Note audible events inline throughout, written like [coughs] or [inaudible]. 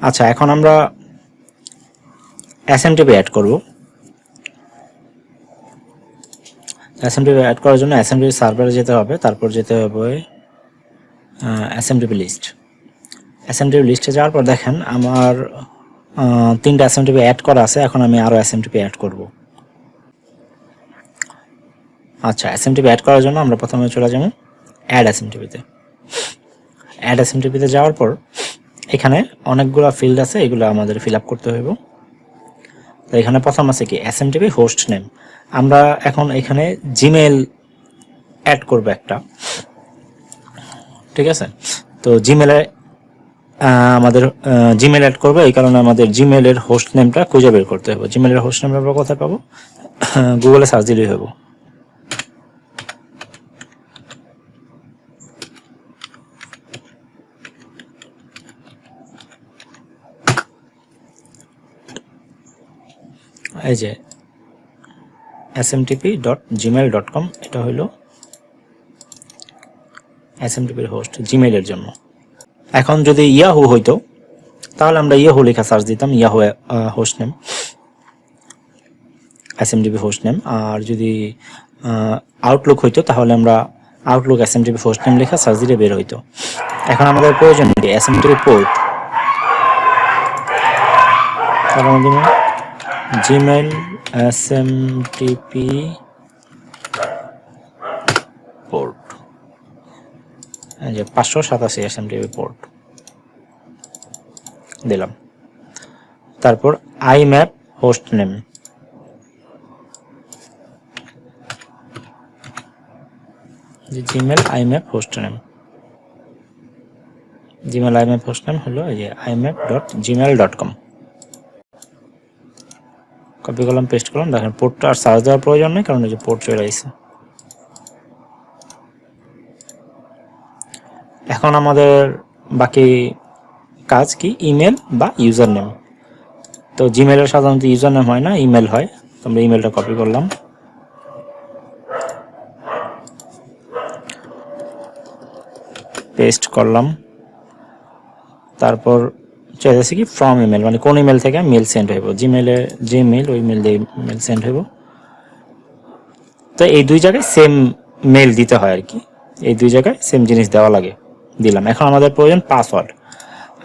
আচ্ছা এখন আমরা এসএমটিপি অ্যাড করব এসএমটিপি অ্যাড করার জন্য এসএমটিপি সার্ভারে যেতে হবে তারপর যেতে হবে এসএমটিপি লিস্ট এসএমটিপি লিস্টে যাওয়ার পর দেখেন আমার তিনটা এসএমটিপি অ্যাড করা আছে এখন আমি আরও এসএমটিপি অ্যাড করব আচ্ছা এসএমটিপি অ্যাড করার জন্য আমরা প্রথমে চলে যাব অ্যাড এসএমটিপিতে অ্যাড এসএমটিপিতে যাওয়ার পর এখানে অনেকগুলো ফিল্ড আছে, এগুলো আমাদের ফিল আপ করতে হইব। তো এখানে প্রথম আছে কি এসএমটিপি হোস্ট নেম আমরা এখন এখানে জিমেল অ্যাড করব একটা। ঠিক আছে? তো জিমেলে আমাদের জিমেল অ্যাড করব, এই কারণে আমাদের জিমেলের হোস্ট নেমটা খুঁজে বের করতে হবে জিমেলের হোস্ট নেম আমরা কোথায় পাবো? [coughs] গুগলে সার্চ দিলেই হব এই যে SMTP dot Gmail dot com এটা হলো এসএমটিপির হোস্ট জিমেলের জন্য। এখন যদি ইয়াহু হইতো, তাহলে আমরা ইয়াহু লেখা সার্চ দিতাম Yahoo host name SMTP host name আর যদি আউটলুক হইতো, তাহলে আমরা আউটলুক এসএমটিপি হোস্ট নেম লেখা সার্চ দিলে বের হইতো। এখন আমাদের প্রয়োজন এসএমটিপি পোর্ট তাহলে আমাদের জিমেল এসএমটিপি পোর্ট। যে পাঁচশো সাতাশি এসএমটিপি পোর্ট। দিলাম। তারপর আই ম্যাপ হোস্ট নেম। যে Gmail IMAP host name. Gmail IMAP host name হলো এই যে IMAP dot Gmail dot com. Copy করলাম পেস্ট করলাম। দেখেন পোর্টটা আর সার্চ দেওয়ার প্রয়োজন নেই, কারণ এই যে পোর্ট চলে আসছে এখন আমাদের বাকি কাজ কি? ইমেল বা ইউজার নেম তো জিমেলের সাধারণত ইউজার নেম হয় না ইমেল হয়। তো আমরা ইমেলটা কপি করলাম। পেস্ট করলাম। তারপর চাইতেছি কি ফ্রম ইমেল মানে কোন ইমেল থেকে মেল সেন্ড হইব? জিমেলে যে মেল ওই মেল দিয়ে মেল সেন্ড হইব। তো এই দুই জায়গায় সেম মেল দিতে হয় আর কি। এই দুই জায়গায় সেম জিনিস দেওয়া লাগে, দিলাম। এখন আমাদের প্রয়োজন পাসওয়ার্ড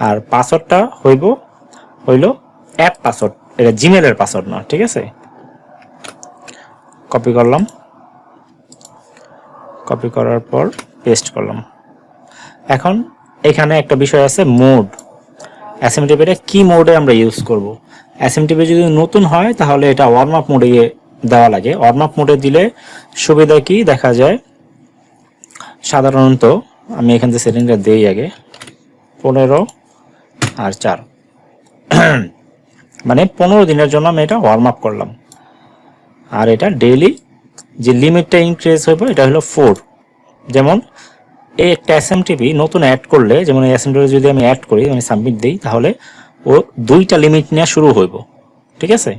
আর পাসওয়ার্ডটা হইব, হইল অ্যাপ পাসওয়ার্ড এটা জিমেলের পাসওয়ার্ড না, ঠিক আছে? কপি করলাম। কপি করার পর পেস্ট করলাম। এখন এখানে একটা বিষয় আছে মোড অ্যাসেম্বলিটা কি মোডে আমরা ইউজ করব? অ্যাসেম্বলি যদি নতুন হয়, তাহলে এটা ওয়ার্ম আপ মোডে দেওয়া লাগে। ওয়ার্ম আপ মোডে দিলে সুবিধা কি? দেখা যায়, সাধারণত আমি এখান থেকে সেটিংটা দিই আগে। পনেরো আর চার। মানে পনেরো দিনের জন্য আমি এটা ওয়ার্ম আপ করলাম। আর এটা ডেইলি যে লিমিটটা ইনক্রিজ হইব, এটা হলো ফোর যেমন এই একটা এসএমটিপি নতুন অ্যাড করলে, যেমন এই এসএমটিপি যদি আমি অ্যাড করি, আমি সাবমিট দিই, তাহলে ও দুইটা লিমিট নেওয়া শুরু হইব। ঠিক আছে?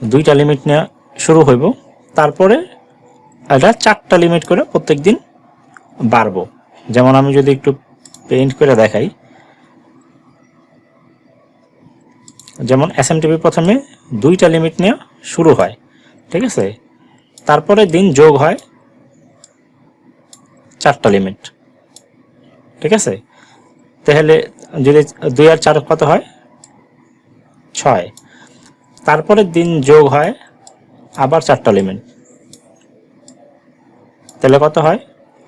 দুইটা লিমিট নেওয়া শুরু হইব। তারপরে এটা চারটা লিমিট করে প্রত্যেক দিন বাড়বো। যেমন আমি যদি একটু পেইন্ট করে দেখাই, যেমন এসএমটিপি প্রথমে দুইটা লিমিট নেওয়া শুরু হয়। ঠিক আছে? তারপরে দিন যোগ হয় চারটা লিমিট ঠিক আছে? তাহলে যদি দুই আর চার কত হয়? ছয়। তারপরে দিন যোগ হয় আবার চারটা লিমিট তাহলে কত হয়?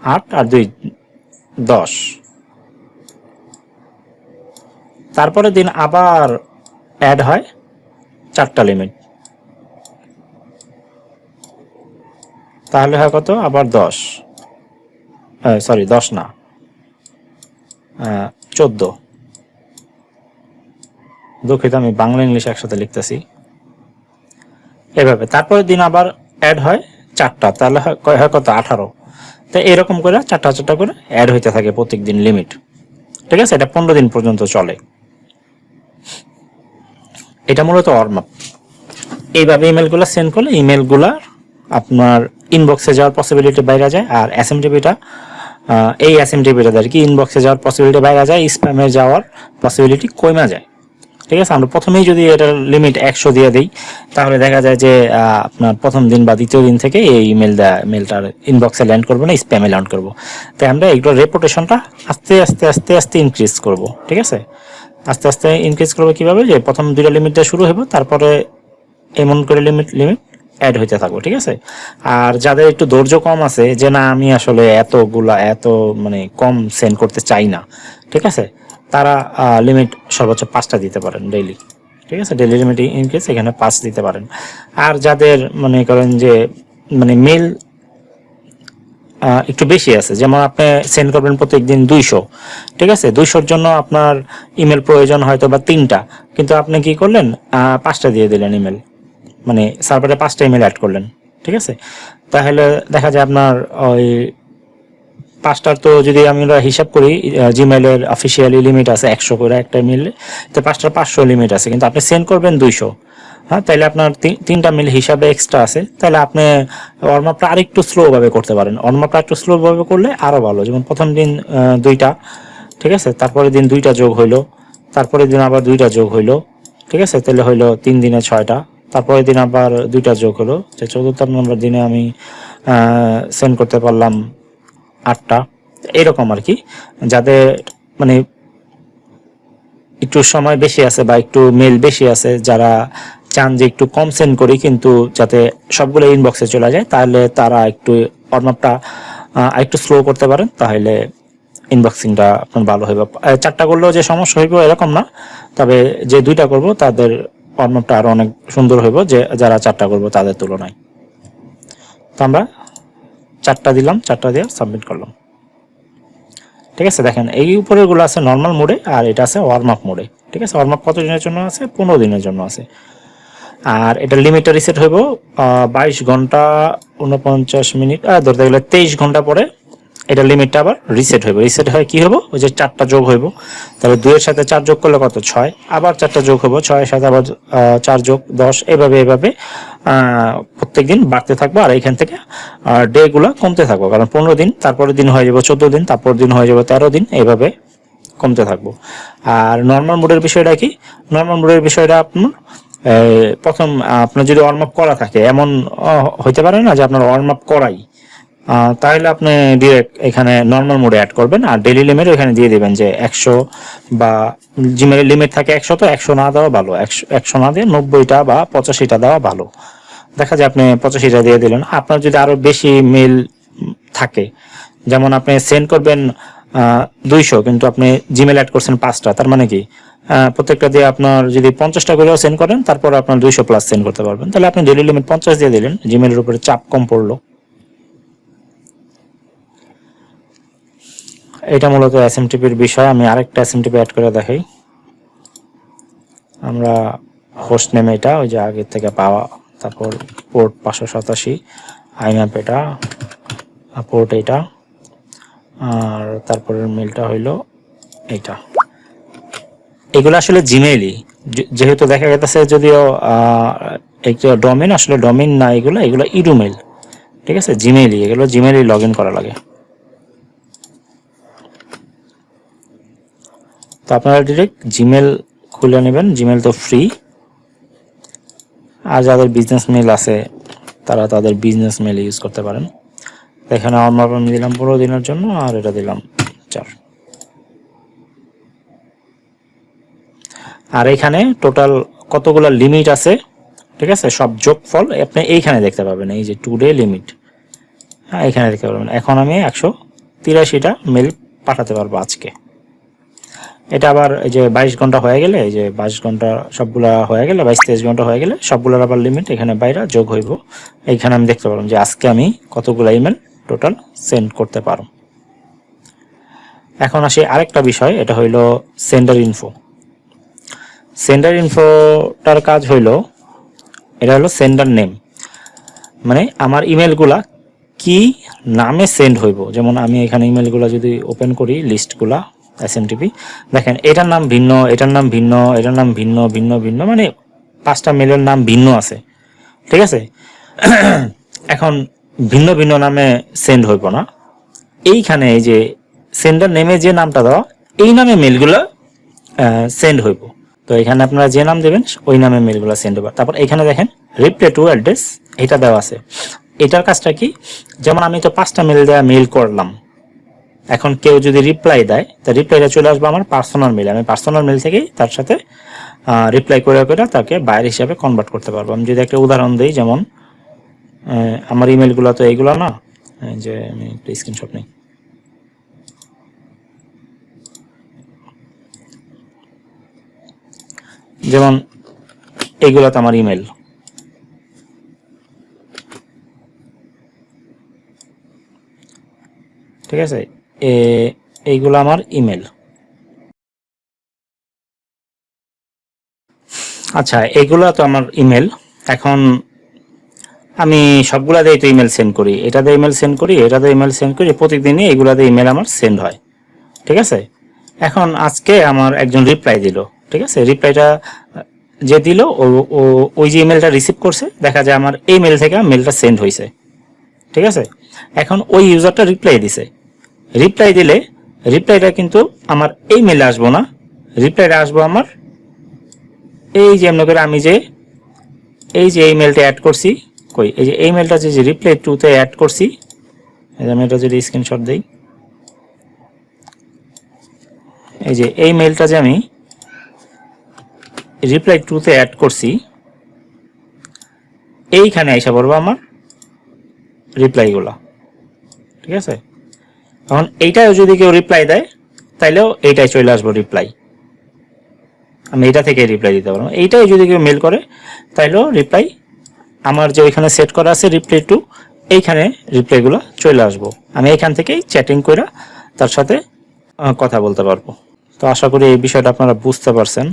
আট আর দুই, দশ। তারপরে দিন আবার অ্যাড হয় চারটা লিমিট তাহলে হয় কত? আবার দশ। সরি দশ না। চোদ্দ। দুঃখিত আমি বাংলা ইংলিশ একসাথে লিখতেছি। এভাবে। তারপরে দিন আবার অ্যাড হয় চারটা। তাহলে হয় কত? আঠারো। তো এরকম করে চারটা চারটা করে অ্যাড হইতে থাকে প্রত্যেক দিন লিমিট ঠিক আছে? এটা পনেরো দিন পর্যন্ত চলে। এটা মূলত ওয়ার্ম এইভাবে ইমেলগুলো সেন্ড করলে ইমেলগুলো আপনার ইনবক্সে যাওয়ার পসিবিলিটি বাইরে যায় আর আহ, এই এসএমটিপিটা আর কি ইনবক্সে যাওয়ার পসিবিলিটি বাইরে যায় স্প্যামে যাওয়ার পসিবিলিটি কমে যায়। ঠিক আছে? আমরা প্রথমেই যদি এটার লিমিট একশো দিয়ে দিই, তাহলে দেখা যায় যে আপনার প্রথম দিন বা দ্বিতীয় দিন থেকে এই ইমেল মেলটার ইনবক্সে ল্যান্ড করব না স্প্যামে ল্যান্ড করব। তাই আমরা এগুলোর রেপুটেশনটা আস্তে আস্তে আস্তে আস্তে ইনক্রিজ করব। ঠিক আছে? আস্তে আস্তে ইনক্রিজ করব কীভাবে? যে প্রথম দুইটা লিমিট দিয়ে শুরু হবে তারপরে এমন করে লিমিট লিমিট অ্যাড হইতে থাকব, ঠিক আছে? আর যাদের একটু ধৈর্য কম আছে, যে না, আমি আসলে এতগুলা, এত মানে কম সেন্ড করতে চাই না, ঠিক আছে? তারা লিমিট সর্বোচ্চ পাঁচটা দিতে পারেন ডেইলি ঠিক আছে? ডেইলি লিমিট ইনক্রিজ এখানে পাঁচ দিতে পারেন। আর যাদের মনে করেন যে মানে মেল একটু বেশি আছে, যেমন আপনি সেন্ড করবেন প্রত্যেক দিন দুইশো, ঠিক আছে? দুইশোর জন্য আপনার ইমেল প্রয়োজন হয়তো বা তিনটা, কিন্তু আপনি কি করলেন? পাঁচটা দিয়ে দিলেন ইমেল মানে সার্ভারে পাঁচটা ইমেল অ্যাড করলেন, ঠিক আছে? তাহলে দেখা যায় আপনার ওই পাঁচটার তো যদি আমরা হিসাব করি জিমেলের অফিসিয়ালি লিমিট আছে একশো করে একটা মিলে তো পাঁচটার পাঁচশো লিমিট আছে, কিন্তু আপনি সেন্ড করবেন দুইশো। হ্যাঁ তাহলে আপনার তিন- তিনটা মিল হিসাবে এক্সট্রা আছে, তাহলে আপনি ওয়ার্মআপটা আরেকটু স্লো ভাবে করতে পারেন। ওয়ার্মআপটা একটু স্লোভাবে করলে আরও ভালো, যেমন প্রথম দিন দুইটা, ঠিক আছে? তারপরের দিন দুইটা যোগ হইল, তারপরের দিন আবার দুইটা যোগ হইল, ঠিক আছে? তাহলে হইল তিন দিনে ছয়টা। তারপরের দিন আবার দুইটা যোগ হলো। যে চতুর্থ নম্বর দিনে আমি সেন্ড করতে পারলাম আটটা। এরকম আর কি। যাদের মানে একটু সময় বেশি আছে বা একটু মেল বেশি আছে যারা চান যে একটু কম সেন্ড করি কিন্তু যাতে সবগুলো ইনবক্সে চলে যায় তাহলে তারা একটু অর্মাপটা একটু স্লো করতে পারেন তাহলে ইনবক্সিংটা আপনার ভালো আহ, চারটা করলেও যে সমস্যা হইব এরকম না তবে যে দুইটা করব তাদের অর্মাপটা আরও অনেক সুন্দর হইব যে যারা চারটা করব তাদের তুলনায়। তো আমরা চারটা দিলাম চারটা দিয়ে সাবমিট করলাম। ঠিক আছে দেখেন এই উপরেরগুলো আছে নর্মাল মোডে আর এটা আছে ওয়ার্ম আপ মোডে। ঠিক আছে ওয়ার্ম আপ কত দিনের জন্য আছে? পনেরো দিনের জন্য আছে। আর এটা লিমিটটা রিসেট হইব বাইশ ঘণ্টা উনপঞ্চাশ মিনিট আহ, ধরতে গেলে তেইশ ঘণ্টা পরে এটা লিমিটটা আবার রিসেট হইব। রিসেট হয় কি হব ওই যে চারটা যোগ হইব। তাহলে দুইয়ের সাথে চার যোগ করলে কত? ছয়। আবার চারটা যোগ হইব। ছয়ের সাথে আবার চার যোগ দশ। এভাবে এভাবে প্রত্যেক দিন বাড়তে থাকব। আর এখান থেকে ডে গুলা কমতে থাকব। কারণ পনেরো দিন, তারপরের দিন হয়ে যাবে চোদ্দ দিন তারপর দিন হয়ে যাবে তেরো দিন। এভাবে কমতে থাকব। আর নর্মাল মোডের বিষয়টা কি? নর্মাল মোডের বিষয়টা আপনার প্রথম আপনার যদি ওয়ার্ম আপ করা থাকে, এমন হইতে পারে না যে আপনার ওয়ার্ম আপ করাই। তাহলে আপনি ডিরেক্ট এখানে নর্মাল মোডে অ্যাড করবেন আর ডেলি লিমিট এখানে দিয়ে দেবেন যে একশো বা জিমের লিমিট থাকে একশো, তো একশো না দেওয়া ভালো। একশো একশো না দিয়ে নব্বইটা বা পঁচাশিটা দেওয়া ভালো। দেখা যায় আপনি পঁচাশিটা দিয়ে দিলেন। আপনার যদি আরও বেশি মেল থাকে, যেমন আপনি সেন্ড করবেন দুইশো, কিন্তু আপনি জিমেল অ্যাড করছেন পাঁচটা, তার মানে কি? প্রত্যেকটা দিয়ে আপনার যদি পঞ্চাশটা করেও সেন্ড করেন, তারপর আপনার দুইশো প্লাস সেন্ড করতে পারবেন। তাহলে আপনি ডেলি লিমিট পঞ্চাশ দিয়ে দিলেন জিমেলের উপরে চাপ কম পড়ল। এটা মূলত এসএমটিপির বিষয়। আমি আরেকটা এসএমটিপি অ্যাড করে দেখাই। আমরা হোস্ট নেম এটা, ওই যে আগের থেকে পাওয়া, তারপর পোর্ট পাঁচশো সাতাশি আইম্যাপ এটা পোর্ট এটা, আর তারপরের মেলটা হইল এইটা। এগুলো আসলে জিমেইলই যেহেতু দেখা গেছে যদিও একটা ডোমেন আসলে ডোমেন না এগুলো এগুলো ইডুমেল ঠিক আছে? জিমেইলই এগুলো জিমেইলই লগ করা লাগে। তো আপনারা ডিরেক্ট জিমেল খুলে নেবেন। জিমেল তো ফ্রি আর যাদের বিজনেস মেল আছে, তারা তাদের বিজনেস মেল ইউজ করতে পারেন। এখানে আমার আমি দিলাম পনেরো দিনের জন্য, আর এটা দিলাম চার। আর এখানে টোটাল কতগুলো লিমিট আছে, ঠিক আছে? সব যোগফল আপনি এইখানে দেখতে পাবেন, এই যে টু ডে লিমিট হ্যাঁ এখানে দেখতে পারবেন। এখন আমি একশো তিরাশিটা মেল পাঠাতে পারব আজকে। এটা আবার এই যে বাইশ ঘণ্টা হয়ে গেলে, এই যে বাইশ ঘণ্টা সবগুলা হয়ে গেলে, বাইশ তেইশ ঘণ্টা হয়ে গেলে সবগুলোর আবার লিমিট এখানে বাইরে যোগ হইব। এইখানে আমি দেখতে পারলাম যে আজকে আমি কতগুলো ইমেল টোটাল সেন্ড করতে পারো। এখন আসি আরেকটা বিষয়, এটা হইল সেন্ডার ইনফো সেন্ডার ইনফোটার কাজ হইল, এটা হলো সেন্ডার নেম মানে আমার ইমেলগুলা কি নামে সেন্ড হইব? যেমন আমি এখানে ইমেলগুলা যদি ওপেন করি লিস্টগুলা এসএমটিপি দেখেন, এটার নাম ভিন্ন, এটার নাম ভিন্ন, এটার নাম ভিন্ন ভিন্ন ভিন্ন মানে পাঁচটা মেলের নাম ভিন্ন আছে। ঠিক আছে? [clears throat] এখন ভিন্ন ভিন্ন নামে সেন্ড হইব না। এইখানে এই যে সেন্ডার নেমে যে নামটা দেওয়া, এই নামে মেলগুলো সেন্ড হইব। তো এখানে আপনারা যে নাম দেবেন, ওই নামে মেলগুলো সেন্ড হবে তারপর এখানে দেখেন রিপ্লে টু অ্যাড্রেস এটা দেওয়া আছে। এটার কাজটা কি? যেমন আমি তো পাঁচটা মেল দেওয়া মেল করলাম। এখন কেউ যদি রিপ্লাই দেয়, তা রিপ্লাইটা চলে আসবে আমার পার্সোনাল মেল আমি পার্সোনাল মেল থেকেই তার সাথে রিপ্লাই করে করে তাকে বাইর হিসাবে কনভার্ট করতে পারব। আমি যদি একটা উদাহরণ দিই, যেমন আমার ইমেলগুলো তো এইগুলো না যে আমি একটা স্ক্রিনশট নিই। যেমন এইগুলো তো আমার ইমেল ঠিক আছে? এইগুলো আমার ইমেল। আচ্ছা এগুলো তো আমার ইমেল। এখন আমি সবগুলা দিয়ে তো ইমেল সেন্ড করি। এটা দিয়ে ইমেল সেন্ড করি, এটা দিয়ে ইমেল সেন্ড করি, প্রতিদিনই এগুলা দিয়ে ইমেল আমার সেন্ড হয়। ঠিক আছে? এখন আজকে আমার একজন রিপ্লাই দিল, ঠিক আছে? রিপ্লাইটা যে দিল, ও, ও- ওই যে ইমেলটা রিসিভ করছে, দেখা যায় আমার এই মেল থেকে মেলটা সেন্ড হয়েছে ঠিক আছে? এখন ওই ইউজারটা রিপ্লাই দিছে। রিপ্লাই দিলে রিপ্লাইটা কিন্তু আমার এই মেলে আসব না। রিপ্লাইটা আসব আমার এই যে এমনি করে আমি যে, এই যে এই মেলটা অ্যাড করছি, কই, এই যে এই মেলটা যে রিপ্লাই টুতে অ্যাড করছি আমি এটা যদি স্ক্রিনশট দিই, এই যে এই মেলটা যে আমি রিপ্লাই টুতে অ্যাড করছি, এইখানে আইসা পড়ব আমার রিপ্লাইগুলো ঠিক আছে? এখন এইটাও যদি কেউ রিপ্লাই দেয়, তাইলেও এইটাই চলে আসব রিপ্লাই আমি এটা থেকে রিপ্লাই দিতে পারব। এইটাই যদি কেউ মেল করে, তাইলেও রিপ্লাই আমার যে ওইখানে সেট করা আছে রিপ্লাই টু এইখানে রিপ্লাইগুলো চলে আসব। আমি এখান থেকেই চ্যাটিং করে তার সাথে কথা বলতে পারব। তো আশা করি এই বিষয়টা আপনারা বুঝতে পারছেন।